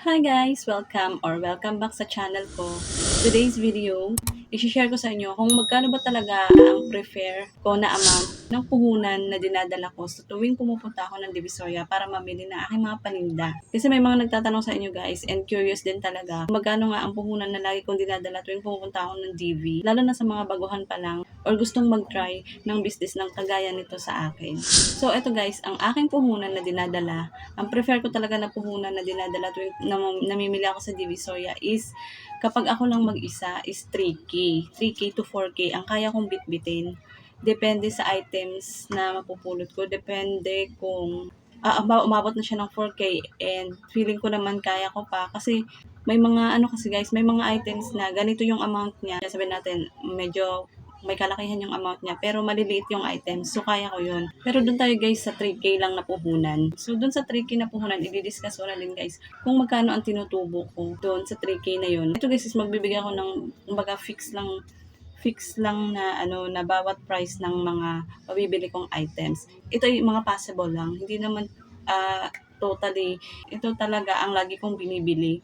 Hi guys! Welcome or welcome back sa channel ko. Today's video, i-share ko sa inyo kung magkano ba talaga ang prefer ko na amount ng puhunan na dinadala ko sa tuwing pumupunta ako ng Divisoria para mamili ng aking mga paninda. Kasi may mga nagtatanong sa inyo guys and curious din talaga magkano nga ang puhunan na lagi kong dinadala tuwing pumupunta ako ng DV. Lalo na sa mga baguhan pa lang or gustong mag-try ng business ng kagaya nito sa akin. So eto guys, ang aking puhunan na dinadala ang prefer ko talaga na puhunan na dinadala tuwing nam- namimili ako sa Divisoria is kapag ako lang mag-isa is 3K. 3K to 4K ang kaya kong bitbitin. Depende sa items na mapupulot ko. Depende kung aba- umabot na siya ng 4K and feeling ko naman kaya ko pa kasi may mga ano kasi guys, may mga items na ganito yung amount niya. Sabihin natin, medyo may kalakihan yung amount niya, pero maliliit yung items. So, kaya ko yun. Pero doon tayo guys sa 3K lang na puhunan. So, doon sa 3K na puhunan, i-discuss ko na din guys kung magkano ang tinutubo ko doon sa 3K na yun. Ito guys is magbibigay ako ng, kumbaga fix lang fix lang na ano na bawat price ng mga mabibili kong items. Ito yung mga possible lang. Hindi naman ah, totally ito talaga ang lagi kong binibili.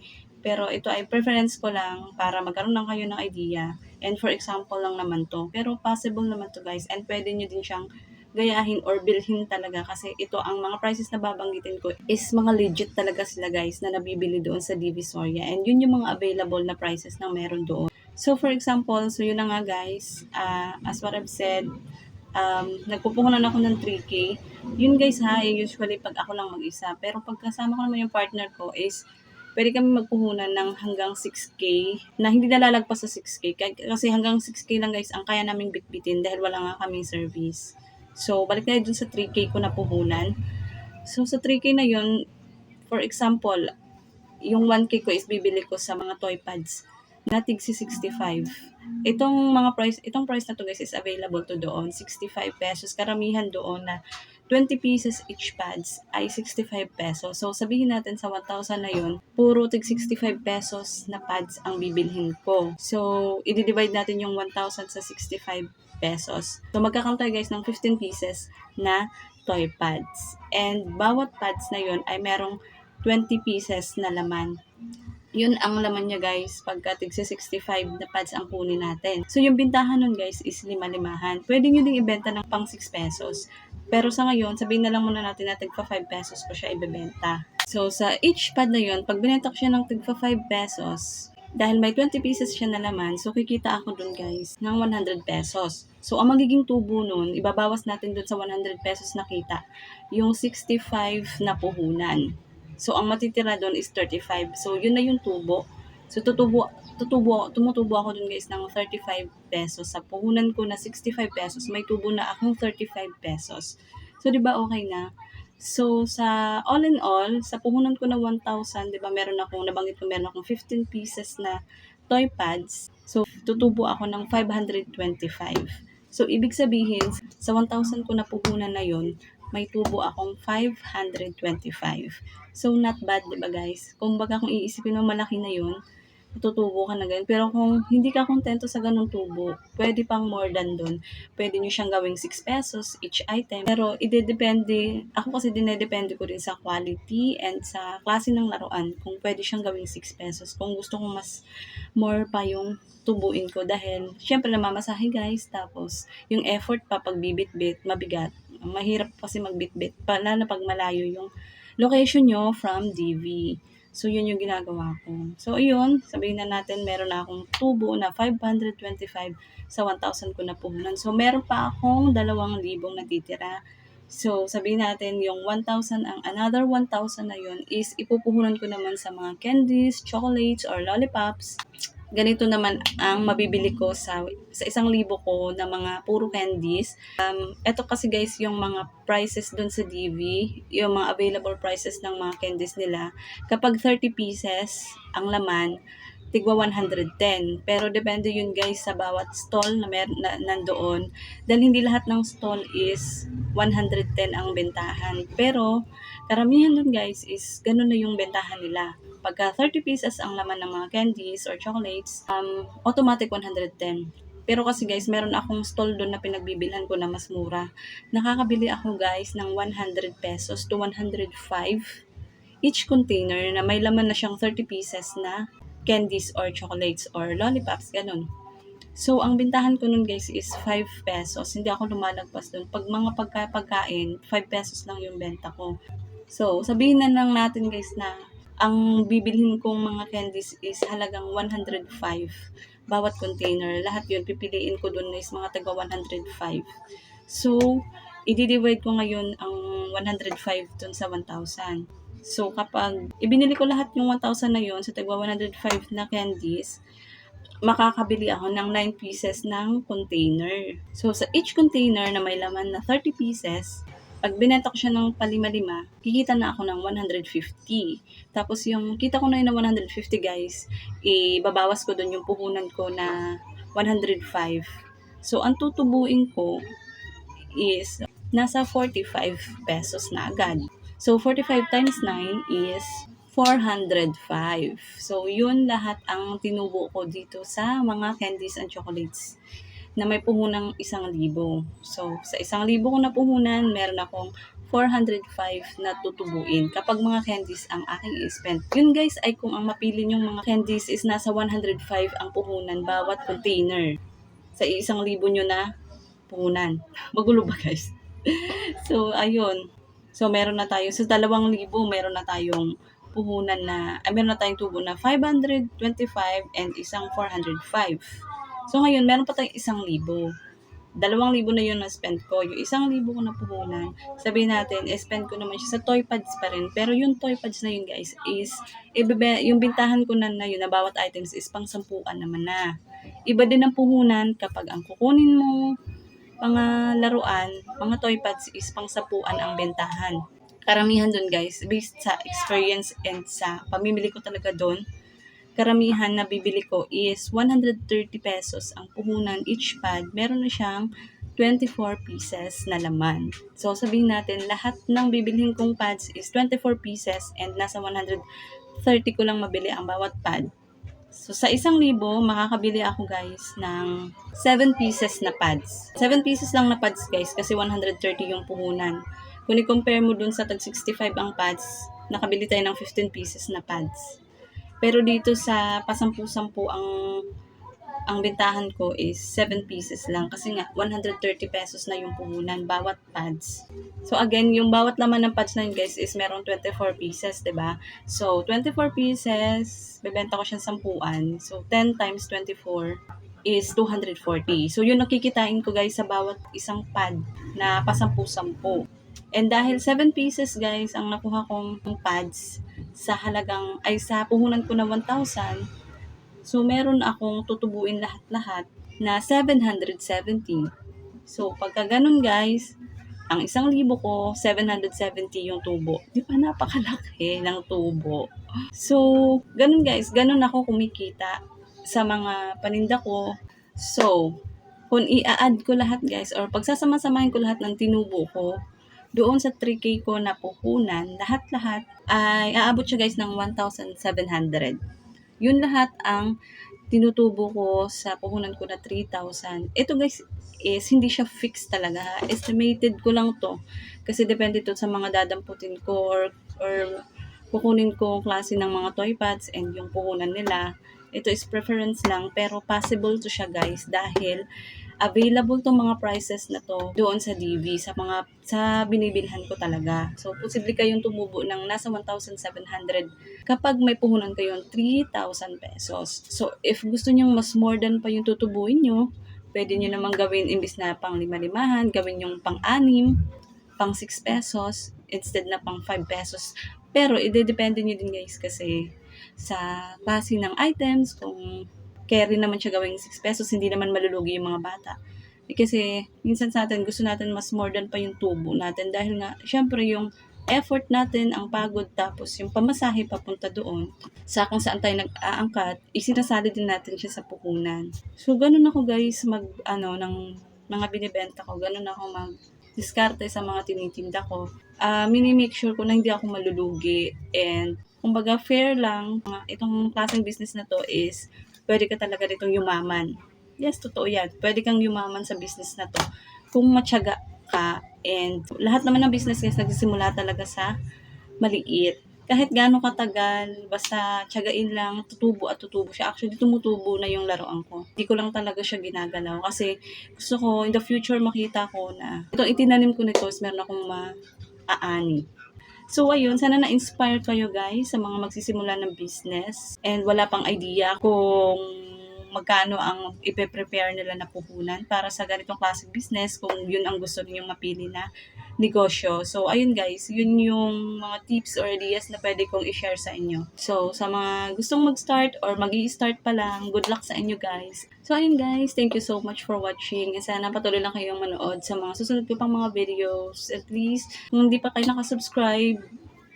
Pero ito ay preference ko lang para magkaroon lang kayo ng idea. And for example lang naman to. Pero possible naman to guys. And pwede nyo din siyang gayahin or bilhin talaga kasi ito ang mga prices na babanggitin ko is mga legit talaga sila guys na nabibili doon sa Divisoria and yun yung mga available na prices na meron doon. So for example, so yun na nga guys, uh, as what I've said, um, nagpupuhunan ako ng 3K. Yun guys ha, usually pag ako lang mag-isa. Pero pag kasama ko naman yung partner ko is pwede kami magpuhunan ng hanggang 6K na hindi nalalagpas sa 6K. Kaya- Kasi hanggang 6K lang guys ang kaya naming bitbitin dahil wala nga kaming service. So, balik na dun sa 3K ko na puhunan. So, sa 3K na yun, for example, yung 1K ko is bibili ko sa mga toy pads na tig si 65. Itong mga price, itong price na to guys is available to doon, 65 pesos. Karamihan doon na 20 pieces each pads ay 65 pesos. So, sabihin natin sa 1,000 na yun, puro tig 65 pesos na pads ang bibilhin ko. So, i-divide natin yung 1,000 sa 65 pesos. So, magkakount tayo guys ng 15 pieces na toy pads. And bawat pads na yun ay merong 20 pieces na laman. Yun ang laman niya guys, pagka tig 65 na pads ang kunin natin. So yung bintahan nun guys is lima-limahan. Pwede nyo ding ibenta ng pang 6 pesos. Pero sa ngayon, sabihin na lang muna natin na tigpa 5 pesos ko siya ibebenta. So sa each pad na yun, pag binenta ko siya ng tigpa 5 pesos, dahil may 20 pieces siya na laman, so kikita ako dun guys ng 100 pesos. So ang magiging tubo nun, ibabawas natin dun sa 100 pesos na kita, yung 65 na puhunan. So, ang matitira doon is 35. So, yun na yung tubo. So, tutubo, tutubo, tumutubo ako doon guys ng 35 pesos. Sa puhunan ko na 65 pesos, may tubo na akong 35 pesos. So, di ba okay na? So, sa all in all, sa puhunan ko na 1,000, di ba, meron akong, nabanggit ko, meron akong 15 pieces na toy pads. So, tutubo ako ng 525. So, ibig sabihin, sa 1,000 ko na puhunan na yon may tubo akong 525. So, not bad, di ba guys? Kung baga kung iisipin mo malaki na yun, tutubo ka na ganun. Pero kung hindi ka kontento sa ganung tubo, pwede pang more than dun. Pwede nyo siyang gawing 6 pesos each item. Pero, idedepende, ako kasi dinedepende ko rin sa quality and sa klase ng laruan. Kung pwede siyang gawing 6 pesos. Kung gusto kong mas more pa yung tubuin ko dahil syempre namamasahe guys tapos yung effort pa pag bibit-bit mabigat mahirap kasi magbitbit pa lalo na pag malayo yung location nyo from DV so yun yung ginagawa ko. So yun sabihin na natin meron na akong tubo na 525 sa 1,000 ko na puhunan so meron pa akong 2,000 natitira. So, sabihin natin yung 1,000, ang another 1,000 na yun is ipupuhunan ko naman sa mga candies, chocolates, or lollipops ganito naman ang mabibili ko sa sa isang libo ko na mga puro candies. Um, ito kasi guys yung mga prices doon sa DV, yung mga available prices ng mga candies nila. Kapag 30 pieces ang laman, tigwa 110. Pero depende yun guys sa bawat stall na, mer- na nandoon. Dahil hindi lahat ng stall is 110 ang bentahan. Pero karamihan dun guys is ganun na yung bentahan nila. Pagka 30 pieces ang laman ng mga candies or chocolates, um, automatic 110. Pero kasi guys, meron akong stall doon na pinagbibilhan ko na mas mura. Nakakabili ako guys ng 100 pesos to 105 each container na may laman na siyang 30 pieces na candies or chocolates or lollipops, ganun. So, ang bintahan ko nun guys is 5 pesos. Hindi ako lumalagpas dun. Pag mga pagka pagkain, 5 pesos lang yung benta ko. So, sabihin na lang natin guys na ang bibilhin kong mga candies is halagang 105 bawat container. Lahat yun, pipiliin ko dun is mga taga 105. So, i-divide ko ngayon ang 105 dun sa 1,000. So, kapag ibinili ko lahat yung 1,000 na yun sa tagwa 105 na candies, makakabili ako ng 9 pieces ng container. So, sa each container na may laman na 30 pieces, pag binenta ko siya ng palima-lima, kikita na ako ng 150. Tapos yung kita ko na yun na 150 guys, ibabawas ko dun yung puhunan ko na 105. So, ang tutubuin ko is nasa 45 pesos na agad. So, 45 times 9 is 405. So, yun lahat ang tinubo ko dito sa mga candies and chocolates na may puhunang isang libo. So, sa isang libo ko na puhunan, meron akong 405 na tutubuin kapag mga candies ang aking i-spend. Yun guys ay kung ang mapili yung mga candies is nasa 105 ang puhunan bawat container. Sa isang libo nyo na puhunan. Magulo ba guys? so, ayun. So, meron na tayo. Sa dalawang libo, meron na tayong puhunan na, ay, meron na tayong tubo na 525 and isang 405. So, ngayon, meron pa tayong isang libo. Dalawang libo na yun na spend ko. Yung isang libo ko na puhunan, sabihin natin, eh, spend ko naman siya sa toy pads pa rin. Pero yung toy pads na yun, guys, is, ibebe, yung bintahan ko na na yun, na bawat items is pang sampuan naman na. Iba din ang puhunan kapag ang kukunin mo, mga laruan, mga toy pads is pang sapuan ang bentahan. Karamihan dun guys, based sa experience and sa pamimili ko talaga dun, karamihan na bibili ko is 130 pesos ang puhunan each pad. Meron na siyang 24 pieces na laman. So, sabihin natin, lahat ng bibilhin kong pads is 24 pieces and nasa 130 ko lang mabili ang bawat pad. So, sa isang libo, makakabili ako guys ng 7 pieces na pads. 7 pieces lang na pads guys kasi 130 yung puhunan. Kung i-compare mo dun sa tag 65 ang pads, nakabili tayo ng 15 pieces na pads. Pero dito sa pasampu-sampu ang ang bentahan ko is 7 pieces lang kasi nga 130 pesos na yung puhunan bawat pads. So again, yung bawat laman ng pads na yun guys is meron 24 pieces, 'di ba? So 24 pieces, bebenta ko siyang sampuan. So 10 times 24 is 240. So yun nakikitain ko guys sa bawat isang pad na pasampu-sampu. And dahil 7 pieces guys ang nakuha kong pads sa halagang ay sa puhunan ko na 1,000 So, meron akong tutubuin lahat-lahat na 770. So, pagka ganun guys, ang isang libo ko, 770 yung tubo. Di ba napakalaki ng tubo? So, ganun guys, ganun ako kumikita sa mga paninda ko. So, kung i-add ko lahat guys, or pagsasama-samahin ko lahat ng tinubo ko, doon sa 3K ko na puhunan, lahat-lahat ay aabot siya guys ng 1,700 yun lahat ang tinutubo ko sa puhunan ko na 3,000. Ito guys is hindi siya fixed talaga. Estimated ko lang to. Kasi depende to sa mga dadamputin ko or, or kukunin ko klase ng mga toy pads and yung puhunan nila. Ito is preference lang pero possible to siya guys dahil available tong mga prices na to doon sa DV sa mga sa binibilhan ko talaga. So posible kayong tumubo ng nasa 1,700 kapag may puhunan kayo 3,000 pesos. So if gusto niyo mas more than pa yung tutubuin nyo, pwede nyo namang gawin imbis na pang lima-limahan, gawin yung pang anim, pang 6 pesos instead na pang 5 pesos. Pero ide-depende nyo din guys kasi sa klase ng items kung carry naman siya gawing 6 pesos, hindi naman malulugi yung mga bata. Eh, kasi minsan sa atin, gusto natin mas more than pa yung tubo natin dahil nga, syempre yung effort natin, ang pagod, tapos yung pamasahe papunta doon, sa kung saan tayo nag-aangkat, isinasali din natin siya sa puhunan. So, ganun ako guys, mag, ano, ng mga binibenta ko, ganun ako mag, diskarte sa mga tinitinda ko. Uh, mini-make sure ko na hindi ako malulugi and kumbaga fair lang. Itong klaseng business na to is pwede ka talaga ditong yumaman. Yes, totoo yan. Pwede kang yumaman sa business na to. Kung matyaga ka and lahat naman ng business guys nagsisimula talaga sa maliit. kahit gaano katagal, basta tiyagain lang, tutubo at tutubo siya. Actually, tumutubo na yung laruan ko. Hindi ko lang talaga siya ginagalaw kasi gusto ko in the future makita ko na itong itinanim ko nito is meron akong maaani. So ayun, sana na-inspire kayo guys sa mga magsisimula ng business. And wala pang idea kung magkano ang ipe-prepare nila na puhunan para sa ganitong klaseng business kung yun ang gusto ninyong mapili na negosyo. So, ayun guys, yun yung mga tips or ideas na pwede kong i-share sa inyo. So, sa mga gustong mag-start or mag start pa lang, good luck sa inyo guys. So, ayun guys, thank you so much for watching. And sana patuloy lang kayong manood sa mga susunod ko pang mga videos. At least, kung hindi pa kayo nakasubscribe,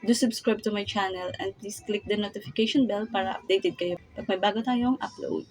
do subscribe to my channel and please click the notification bell para updated kayo pag may bago tayong upload.